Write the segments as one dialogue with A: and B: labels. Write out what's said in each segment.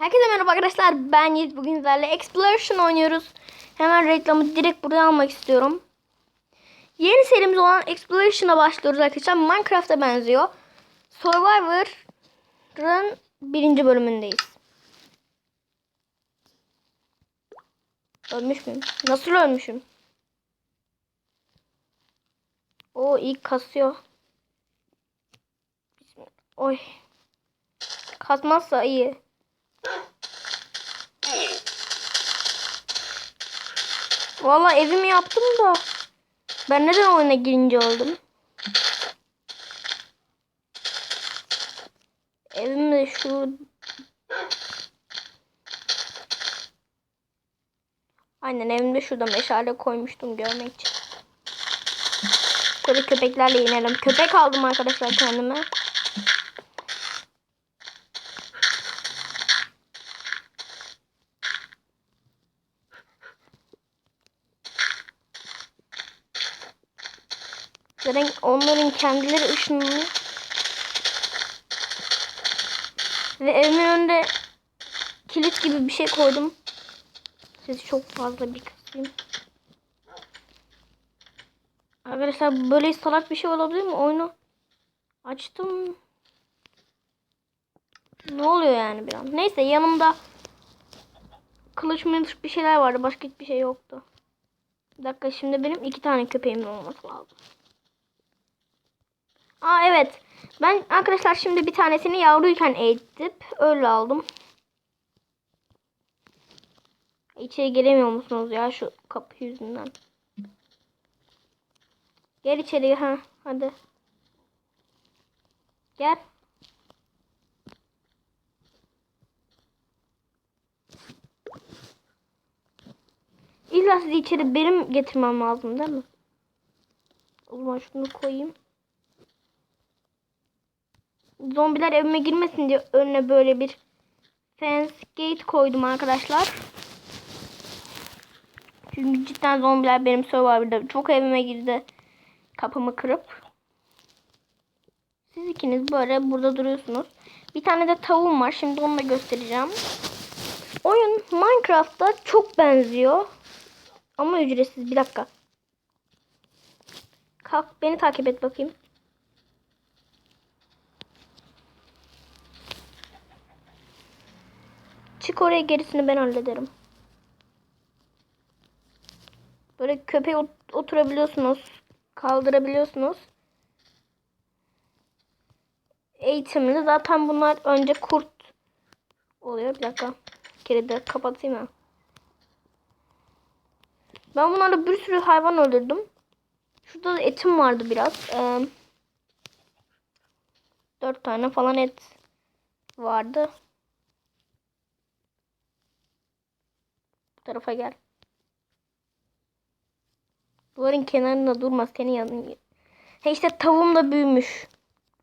A: Herkese merhaba arkadaşlar. Ben Yiğit. Bugün sizlerle Exploration oynuyoruz. Hemen reklamı direkt buraya almak istiyorum. Yeni serimiz olan Exploration'a başlıyoruz arkadaşlar. Minecraft'a benziyor. Survivor'ın birinci bölümündeyiz. Ölmüş müyüm? Nasıl ölmüşüm? O ilk kasıyor. Oy. Kasmazsa iyi. Valla evimi yaptım da ben neden oyuna girince oldum? Evim de şu Aynen evimde şurada meşale koymuştum görmek için. Şöyle köpeklerle inelim. Köpek aldım arkadaşlar kendime. Zaten onların kendileri ışınlanıyor. Ve evimin önünde kilit gibi bir şey koydum. Sesi çok fazla bir kısayım. Arkadaşlar böyle salak bir şey olabilir mi? Oyunu açtım. Ne oluyor yani bir an? Neyse yanımda kılıç mılıç bir şeyler vardı. Başka hiçbir şey yoktu. Bir dakika şimdi benim iki tane köpeğim olması lazım. Aa evet. Ben arkadaşlar şimdi bir tanesini yavruyken eğitip öyle aldım. İçeri giremiyor musunuz ya şu kapı yüzünden? Gel içeri ha hadi. Gel. İlla sizi içeri benim getirmem lazım değil mi? O zaman şunu koyayım. Zombiler evime girmesin diye önüne böyle bir fence gate koydum arkadaşlar. Çünkü cidden zombiler benim Survivor'da çok evime girdi. Kapımı kırıp. Siz ikiniz böyle burada duruyorsunuz. Bir tane de tavuğum var. Şimdi onu da göstereceğim. Oyun Minecraft'ta çok benziyor. Ama ücretsiz. Bir dakika. Kalk beni takip et bakayım. Çık oraya gerisini ben hallederim. Böyle köpeğe ot- oturabiliyorsunuz. Kaldırabiliyorsunuz. Eğitimli. Zaten bunlar önce kurt oluyor. Bir dakika. De kapatayım ya. Ben bunlarla bir sürü hayvan öldürdüm. Şurada da etim vardı biraz. Ee, dört tane falan et vardı. Bu tarafa gel. Duvarın kenarında durma senin yanın. He işte tavuğum da büyümüş.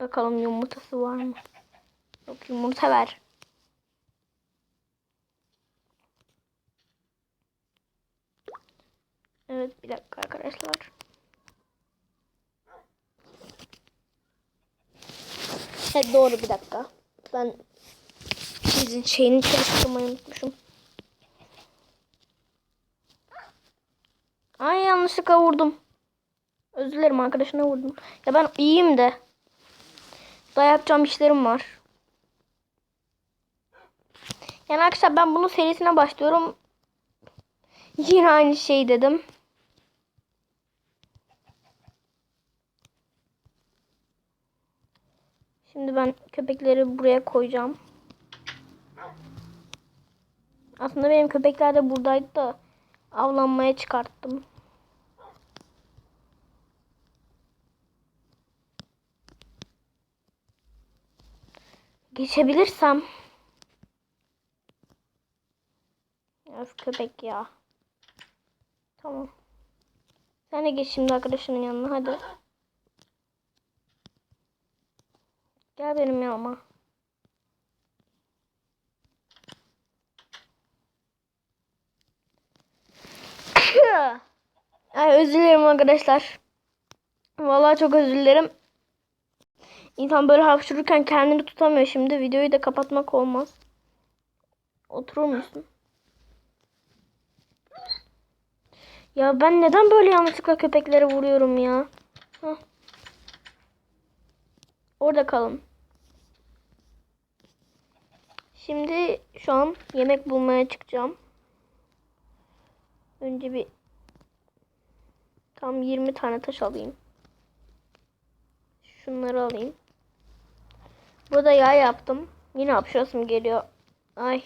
A: Bakalım yumurtası var mı? Yok yumurta ver. Evet bir dakika arkadaşlar. Evet doğru bir dakika. Ben sizin şeyini çalıştırmayı unutmuşum. Ay yanlışlıkla vurdum. Özür dilerim arkadaşına vurdum. Ya ben iyiyim de. Daha yapacağım işlerim var. Yani arkadaşlar ben bunun serisine başlıyorum. Yine aynı şey dedim. Şimdi ben köpekleri buraya koyacağım. Aslında benim köpekler de buradaydı da avlanmaya çıkarttım. Geçebilirsem. Öf köpek ya. Tamam. Sen de geç şimdi arkadaşının yanına hadi. Gel benim yanıma. Ay özür dilerim arkadaşlar. Vallahi çok özür dilerim. İnsan böyle hapşururken kendini tutamıyor şimdi. Videoyu da kapatmak olmaz. Oturur musun? Ya ben neden böyle yanlışlıkla köpeklere vuruyorum ya? Hah. Orada kalın. Şimdi şu an yemek bulmaya çıkacağım. Önce bir tam 20 tane taş alayım. Şunları alayım. Burada yağ yaptım. Yine hapşırasım geliyor. Ay.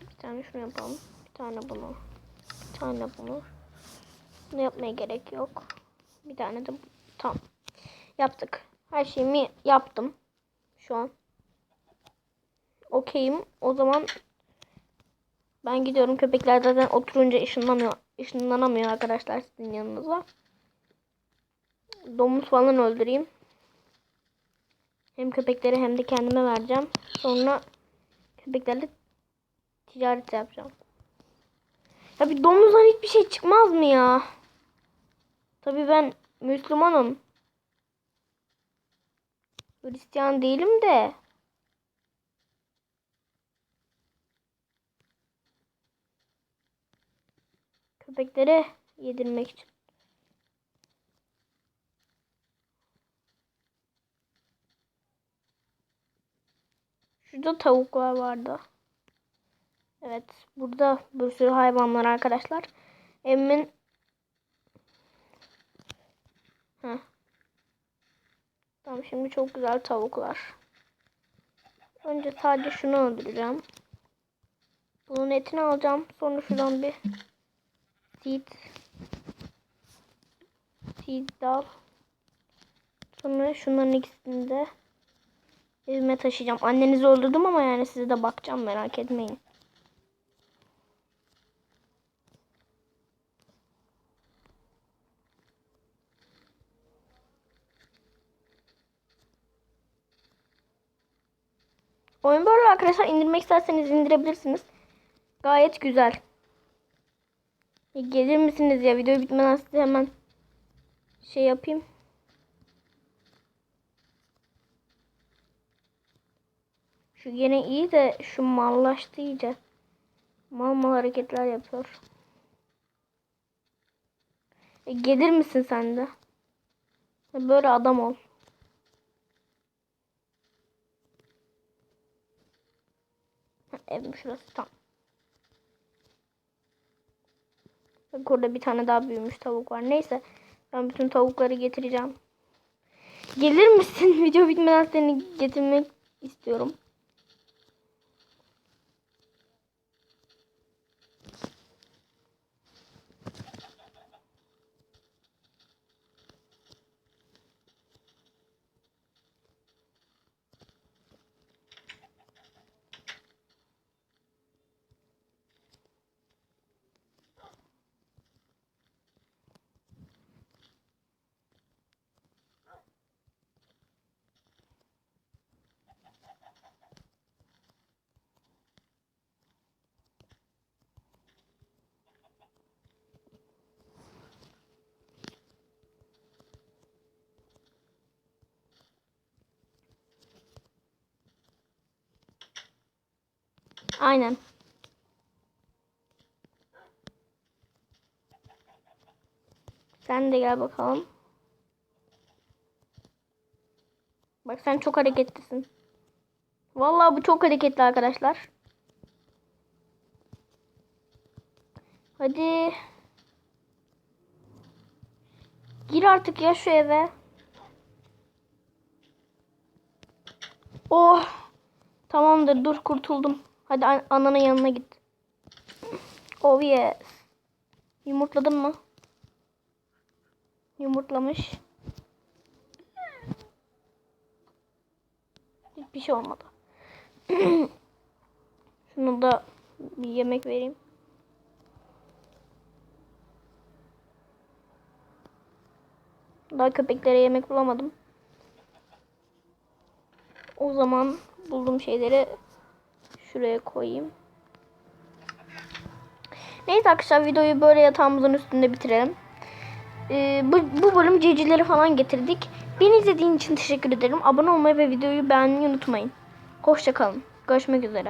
A: Bir tane şunu yapalım. Bir tane bunu. Bir tane bunu. Bunu yapmaya gerek yok. Bir tane de. Tamam. Yaptık. Her şeyimi yaptım. Şu an. Okeyim. O zaman ben gidiyorum. Köpekler zaten oturunca ışınlanıyor. ışınlanamıyor arkadaşlar sizin yanınıza. Domuz falan öldüreyim. Hem köpekleri hem de kendime vereceğim. Sonra köpeklerle ticaret yapacağım. Ya bir domuzdan hiçbir şey çıkmaz mı ya? Tabii ben Müslümanım. Hristiyan değilim de. Köpeklere yedirmek için. Şurada tavuklar vardı. Evet. Burada bir sürü hayvanlar arkadaşlar. Emin Heh. Tamam şimdi çok güzel tavuklar. Önce sadece şunu öldüreceğim. Bunun etini alacağım. Sonra şuradan bir seed seed dal. Sonra şunların ikisini de evime taşıyacağım. Annenizi öldürdüm ama yani size de bakacağım merak etmeyin. Oyun böyle arkadaşlar indirmek isterseniz indirebilirsiniz. Gayet güzel. Gelir misiniz ya video bitmeden size hemen şey yapayım. Şu gene iyi de şu mallaştı iyice. Mal mal hareketler yapıyor. E, gelir misin sen de? E, Böyle adam ol. Evim şurası tam. Bak orada bir tane daha büyümüş tavuk var. Neyse. Ben bütün tavukları getireceğim. Gelir misin? Video bitmeden seni getirmek istiyorum. Aynen. Sen de gel bakalım. Bak sen çok hareketlisin. Vallahi bu çok hareketli arkadaşlar. Hadi. Gir artık ya şu eve. Oh. Tamamdır dur kurtuldum. Hadi an- ananın yanına git. Oh yes. Yumurtladın mı? Yumurtlamış. Hiçbir şey olmadı. Şunu da bir yemek vereyim. Daha köpeklere yemek bulamadım. O zaman bulduğum şeyleri şuraya koyayım. Neyse arkadaşlar videoyu böyle yatağımızın üstünde bitirelim. Ee, bu, bu bölüm civcivleri falan getirdik. Beni izlediğin için teşekkür ederim. Abone olmayı ve videoyu beğenmeyi unutmayın. Hoşçakalın. Görüşmek üzere.